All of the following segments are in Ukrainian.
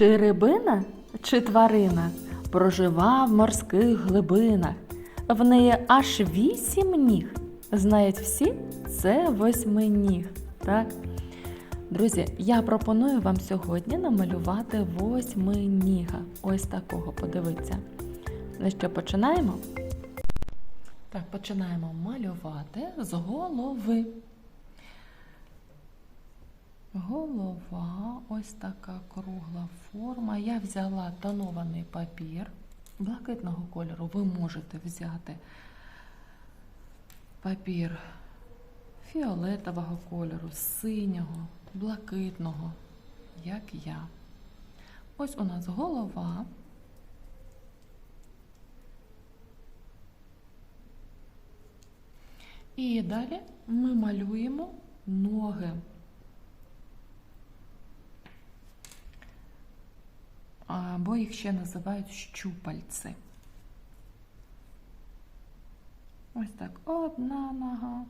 Чи рибина, чи тварина прожива в морських глибинах. В неї аж вісім ніг. Знають всі, це восьминіг. Так? Друзі, я пропоную вам сьогодні намалювати восьминіга. Ось такого, подивіться. Ну що, починаємо? Так, починаємо малювати з голови. Голова, ось така кругла форма. Я взяла тонований папір блакитного кольору. Ви можете взяти папір фіолетового кольору, синього, блакитного, як я. Ось у нас голова. І далі ми малюємо ноги. Або їх ще називають щупальці. Ось так одна нога,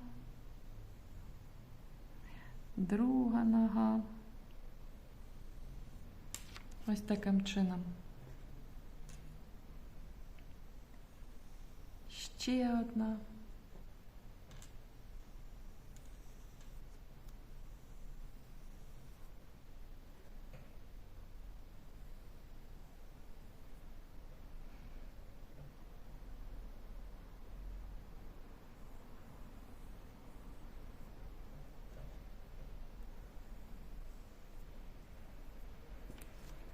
друга нога. Ось таким чином. Ще одна.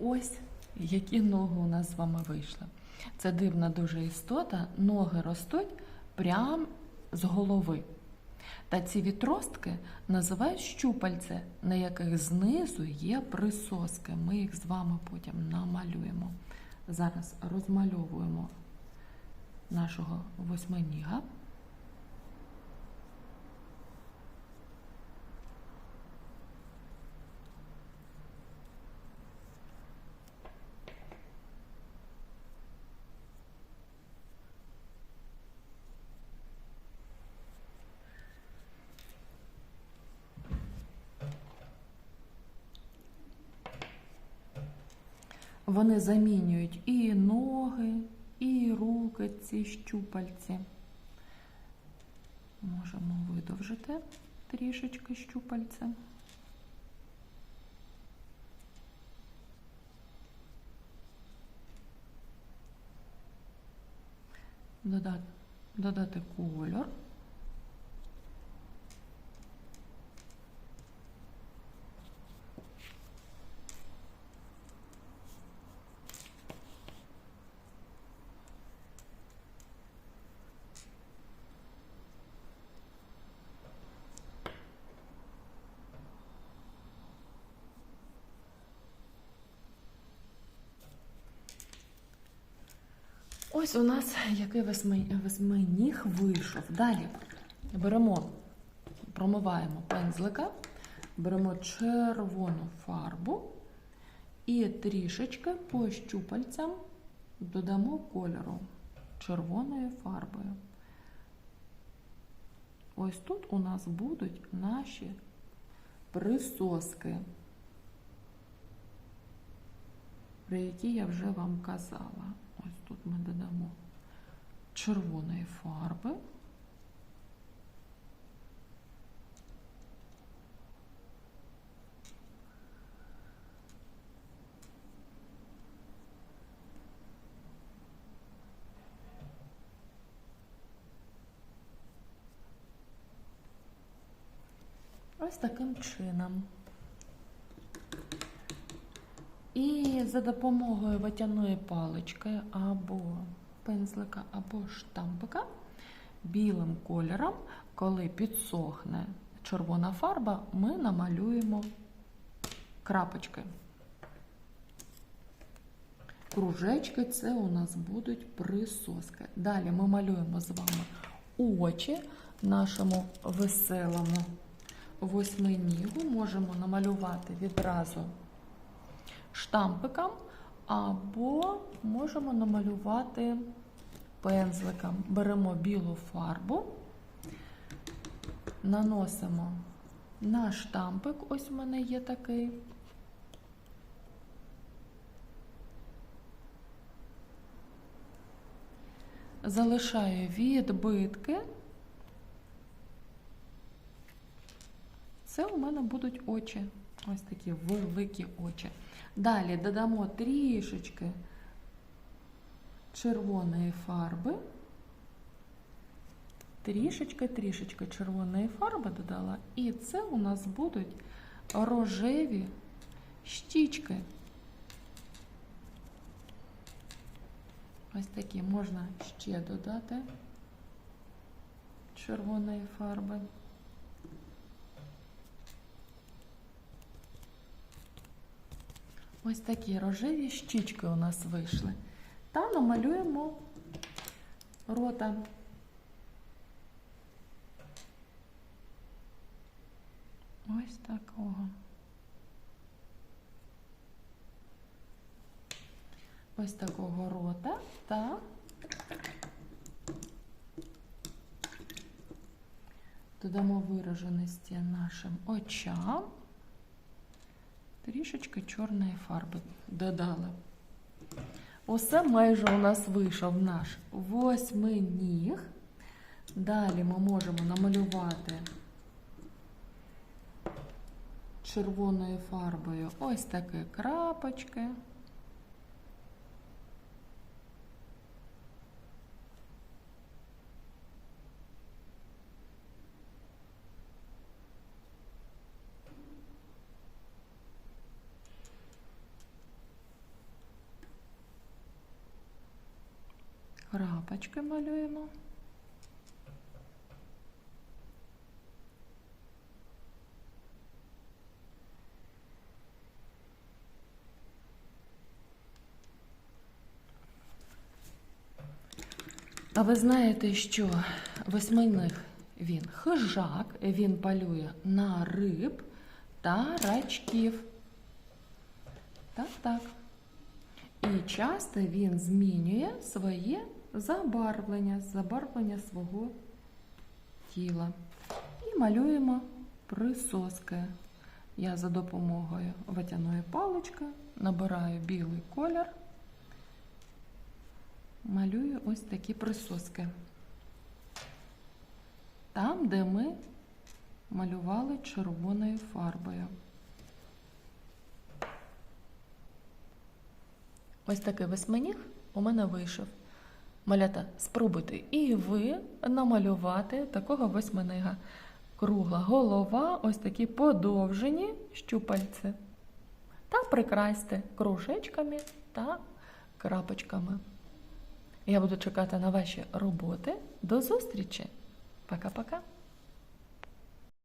Ось які ноги у нас з вами вийшли. Це дивна дуже істота. Ноги ростуть прямо з голови. Та ці відростки називають щупальце, на яких знизу є присоски. Ми їх з вами потім намалюємо. Зараз розмальовуємо нашого восьминіга. Вони замінюють і ноги, і руки, ці щупальці. Можемо видовжити трішечки щупальця. Додати, додати кольор. Ось у нас який восьми- восьминіг вийшов. Далі беремо, промиваємо пензлика, беремо червону фарбу і трішечки по щупальцям додамо кольору червоною фарбою. Ось тут у нас будуть наші присоски, про які я вже вам казала. Тут ми додамо червоної фарби. Ось таким чином. І за допомогою ватяної палички або пензлика, або штампика білим кольором, коли підсохне червона фарба, ми намалюємо крапочки. Кружечки це у нас будуть присоски. Далі ми малюємо з вами очі нашому веселому восьминігу. Можемо намалювати відразу штампиком, або можемо намалювати пензликом. Беремо білу фарбу, наносимо на штампик, ось у мене є такий. Залишаю відбитки. Це у мене будуть очі. Ось такі великі очі. Далі додамо трішечки червоної фарби. Трішечки, трішечки червоної фарби додала. І це у нас будуть рожеві щічки. Ось такі можна ще додати червоної фарби. Ось такі рожеві щічки у нас вийшли. Та намалюємо рота. Ось такого. Ось такого рота та додамо вираженості нашим очам. Трішечки чорної фарби додали. Усе майже у нас вийшов наш восьминіг. Далі ми можемо намалювати червоною фарбою ось такі крапочки. Крапочки малюємо. А ви знаєте, що восьминих він хижак, він полює на риб та рачків. Так, так. І часто він змінює своє забарвлення, забарвлення свого тіла. І малюємо присоски. Я за допомогою ватяної палички набираю білий колір, малюю ось такі присоски. Там, де ми малювали червоною фарбою. Ось такий восьминіг у мене вийшов. Малята, спробуйте і ви намалювати такого восьминига. Кругла голова, ось такі подовжені щупальці. Та прикрасьте кружечками та крапочками. Я буду чекати на ваші роботи. До зустрічі! Пока-пока!